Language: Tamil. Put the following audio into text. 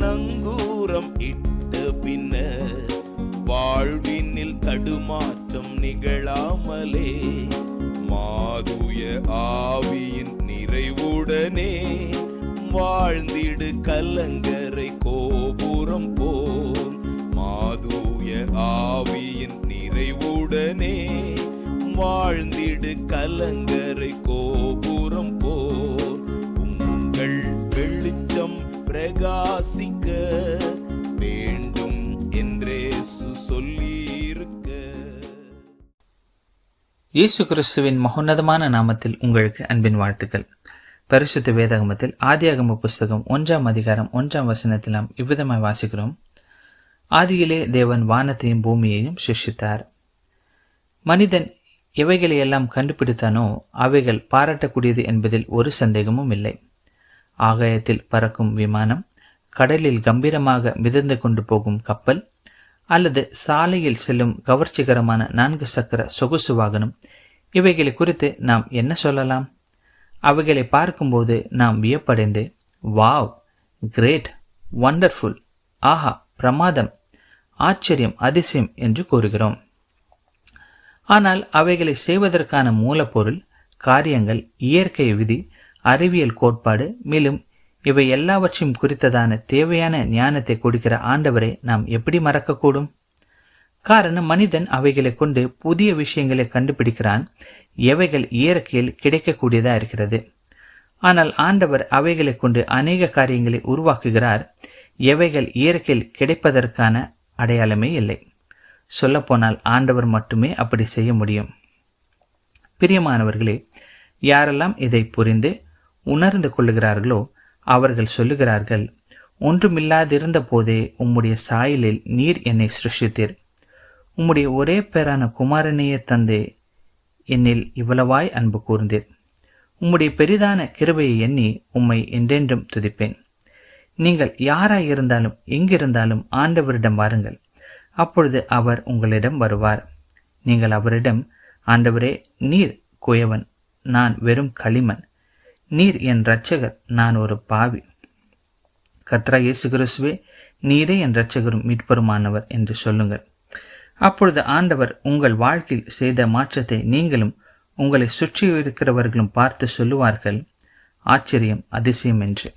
நங்கூரம் இட்ட பின்னர் வாழ்வினில் தடுமாற்றம் நிகழாமலே. மாதுய ஆவியின் நிறைவுடனே வாழ்ந்திடு கலங்கரை கோபுரம் போல். மாதுய ஆவியின் நிறைவுடனே வாழ்ந்திடு கலங்கரை பிரகாசிக்க வேண்டும் என்று சொல்லியிருக்க. இயேசு கிறிஸ்துவின் மகோன்னதமான நாமத்தில் உங்களுக்கு அன்பின் வாழ்த்துக்கள். பரிசுத்த வேதகமத்தில் ஆதியாகம புஸ்தகம் ஒன்றாம் அதிகாரம் ஒன்றாம் வசனத்தில் நாம் இவ்விதமாய் வாசிக்கிறோம். ஆதியிலே தேவன் வானத்தையும் பூமியையும் சிருஷித்தார் மனிதன் எவைகளை எல்லாம் கண்டுபிடித்தானோ அவைகள் பாராட்டக்கூடியது என்பதில் ஒரு சந்தேகமும் இல்லை. ஆகாயத்தில் பறக்கும் விமானம் கடலில் கம்பீரமாக மிதந்து கொண்டு போகும் கப்பல் அல்லது சாலையில் செல்லும் கவர்ச்சிகரமான நான்கு சக்கர சொகுசு வாகனம் இவைகளை குறித்து நாம் என்ன சொல்லலாம்? அவைகளை பார்க்கும்போது நாம் வியப்படைந்து வாவ் கிரேட் வண்டர்ஃபுல் ஆஹா பிரமாதம் ஆச்சரியம் அதிசயம் என்று கூறுகிறோம். ஆனால் அவைகளை செய்வதற்கான மூலப்பொருள் காரியங்கள் இயற்கை விதி அறிவியல் கோட்பாடு மேலும் இவை எல்லாவற்றையும் குறித்ததான தேவையான ஞானத்தை கொடுக்கிற ஆண்டவரை நாம் எப்படி மறக்கக்கூடும்? காரணம் மனிதன் அவைகளை கொண்டு புதிய விஷயங்களை கண்டுபிடிக்கிறான். எவைகள் இயற்கையில் கிடைக்கக்கூடியதா இருக்கிறது? ஆனால் ஆண்டவர் அவைகளை கொண்டு அநேக காரியங்களை உருவாக்குகிறார். எவைகள் இயற்கையில் கிடைப்பதற்கான அடையாளமே இல்லை. சொல்லப்போனால் ஆண்டவர் மட்டுமே அப்படி செய்ய முடியும். பிரியமானவர்களே யாரெல்லாம் இதை புரிந்து உணர்ந்து கொள்ளுகிறார்களோ அவர்கள் சொல்லுகிறார்கள் ஒன்றுமில்லாதிருந்த போதே உம்முடைய சாயலில் நீர் என்னை சிருஷித்தீர் உம்முடைய ஒரே பேரான குமாரனையே தந்தே என்னில் இவ்வளவாய் அன்பு கூர்ந்தீர். உம்முடைய பெரிதான கிருபையை எண்ணி உம்மை என்றென்றும் துதிப்பேன். நீங்கள் யாராய் இருந்தாலும் எங்கிருந்தாலும் ஆண்டவரிடம் வாருங்கள். அப்பொழுது அவர் உங்களிடம் வருவார். நீங்கள் அவரிடம் ஆண்டவரே நீர் குயவன் நான் வெறும் களிமண். நீர் என் இரட்சகர் நான் ஒரு பாவி. கத்ரா இயேசு கிறிஸ்துவே நீரே என் இரட்சகரும் மீட்பருமானவர் என்று சொல்லுங்கள். அப்பொழுது ஆண்டவர் உங்கள் வாழ்க்கையில் செய்த மாற்றத்தை நீங்களும் உங்களை சுற்றி இருக்கிறவர்களும் பார்த்து சொல்லுவார்கள். ஆச்சரியம் அதிசயம் என்று.